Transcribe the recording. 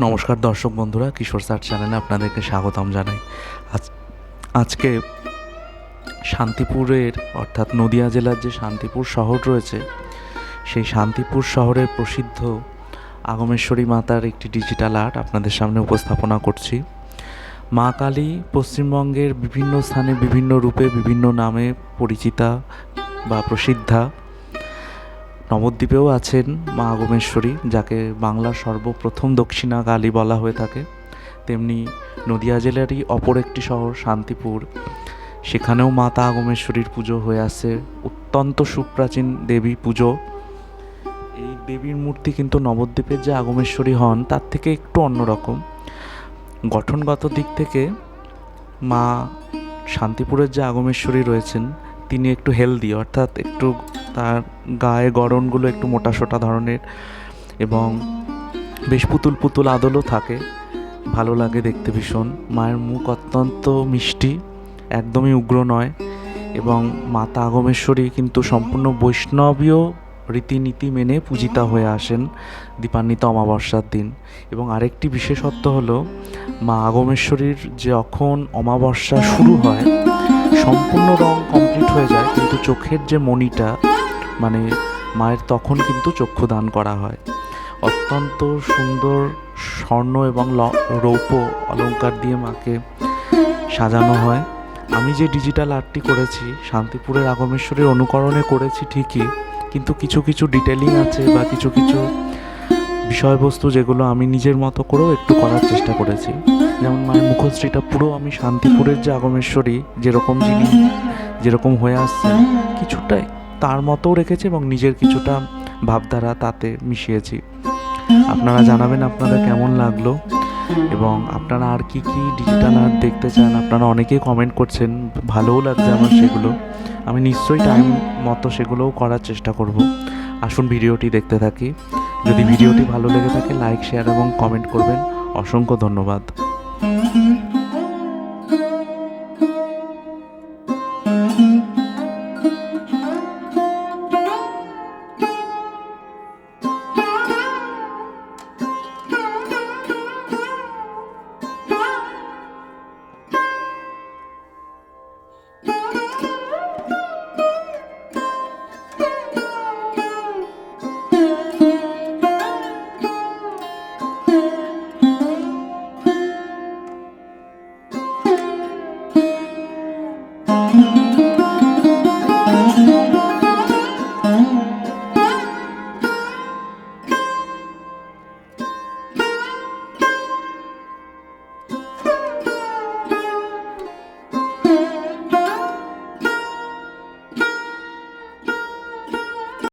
নমস্কার দর্শক বন্ধুরা, কিশোর স্যার চ্যানেলে আপনাদেরকে স্বাগতম জানাই। আজ আজকে শান্তিপুরের, অর্থাৎ নদিয়া জেলার যে শান্তিপুর শহর রয়েছে, সেই শান্তিপুর শহরের প্রসিদ্ধ আগমেশ্বরী মাতার একটি ডিজিটাল আর্ট আপনাদের সামনে উপস্থাপনা করছি। মা কালী পশ্চিমবঙ্গের বিভিন্ন স্থানে বিভিন্ন রূপে, বিভিন্ন নামে পরিচিতা বা প্রসিদ্ধা। নবদ্বীপেও আছেন মা আগমেশ্বরী যাকে বাংলার সর্বপ্রথম দক্ষিণা কালী বলা হয়ে থাকে। তেমনি নদিয়া জেলারই অপর একটি শহর, শান্তিপুর। সেখানেও মাতা আগমেশ্বরীর পুজো হয়ে আসছে অত্যন্ত সুপ্রাচীন দেবী পুজো। এই দেবীর মূর্তি কিন্তু নবদ্বীপের যে আগমেশ্বরী হন, তার থেকে একটু অন্যরকম গঠনগত দিক থেকে মা শান্তিপুরের যে আগমেশ্বরী রয়েছেন, তিনি একটু হেলদি, অর্থাৎ একটু তার গায়ে গড়নগুলো একটু মোটাসোটা ধরনের এবং বেশ পুতুল পুতুল আদলও থাকে। ভালো লাগে দেখতে ভীষণ। মায়ের মুখ অত্যন্ত মিষ্টি, একদমই উগ্র নয় এবং মাতা আগমেশ্বরী কিন্তু সম্পূর্ণ বৈষ্ণবীয় রীতিনীতি মেনে পূজিতা হয়ে আসেন দীপান্বিত অমাবস্যার দিন। এবং আরেকটি বিশেষত্ব হল, মা আগমেশ্বরীর যখন অমাবস্যা শুরু হয়, সম্পূর্ণ রং কমপ্লিট হয়ে যায়, কিন্তু চোখের যে মণিটা মানে মায়ের তখন কিন্তু চক্ষু দান করা হয়। অত্যন্ত সুন্দর স্বর্ণ এবং রৌপ্য অলংকার দিয়ে মাকে সাজানো হয়। আমি যে ডিজিটাল আর্টটি করেছি, শান্তিপুরের আগমেশ্বরীর অনুকরণে করেছি ঠিকই, কিন্তু কিছু কিছু ডিটেলিং আছে বা কিছু কিছু বিষয়বস্তু যেগুলো আমি নিজের মতো করেও একটু করার চেষ্টা করেছি। যেমন মায়ের মুখশ্রীটা পুরো আমি শান্তিপুরের যে আগমেশ্বরী, যেরকম যিনি, যেরকম হয়ে আসছে, কিছুটাই তার মতোও রেখেছি এবং নিজের কিছুটা ভাবধারা তাতে মিশিয়েছি। আপনারা জানাবেন আপনাদের কেমন লাগল এবং আপনারা আর কি কি ডিজিটাল আর্ট দেখতে চান? আপনারা অনেকেই কমেন্ট করছেন, ভালোও লাগছে আমার সেগুলো। আমি নিশ্চয়ই টাইম মতো সেগুলোও করার চেষ্টা করব। আসুন ভিডিওটি দেখতে থাকি। যদি ভিডিওটি ভালো লেগে থাকে লাইক শেয়ার এবং কমেন্ট করবেন। অসংখ্য ধন্যবাদ।